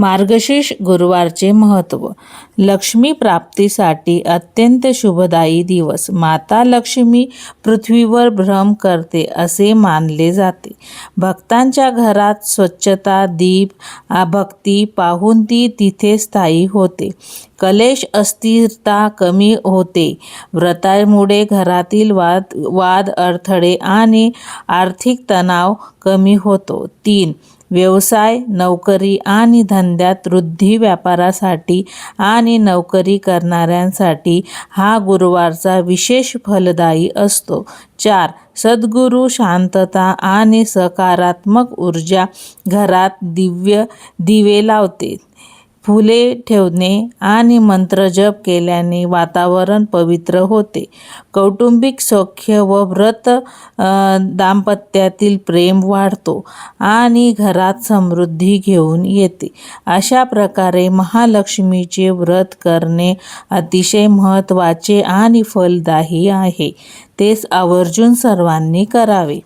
मार्गशीर्ष गुरुवारचे महत्त्व. लक्ष्मी प्राप्तीसाठी अत्यंत शुभदायी दिवस. माता लक्ष्मी पृथ्वीवर भ्रम करते असे मानले जाते. भक्तांच्या घरात स्वच्छता दीप भक्ती पाहून ती तिथे स्थायी होते. कलेश अस्थिरता कमी होते. व्रतामुळे घरातील वाद वाद अडथळे आणि आर्थिक तणाव कमी होतो. तीन व्यवसाय नोकरी आणि धंद्यात वृद्धी व्यापारासाठी आणि नोकरी करणाऱ्यांसाठी हा गुरुवारचा विशेष फलदायी असतो. चार सद्गुरू शांतता आणि सकारात्मक ऊर्जा घरात दिव्य दिवे लावते. फुले ठेवणे आणि मंत्रजप केल्याने वातावरण पवित्र होते. कौटुंबिक सौख्य व व्रत दाम्पत्यातील प्रेम वाढतो आणि घरात समृद्धी घेऊन येते. अशा प्रकारे महालक्ष्मीचे व्रत करणे अतिशय महत्त्वाचे आणि फलदायी आहे. तेच आवर्जून सर्वांनी करावे.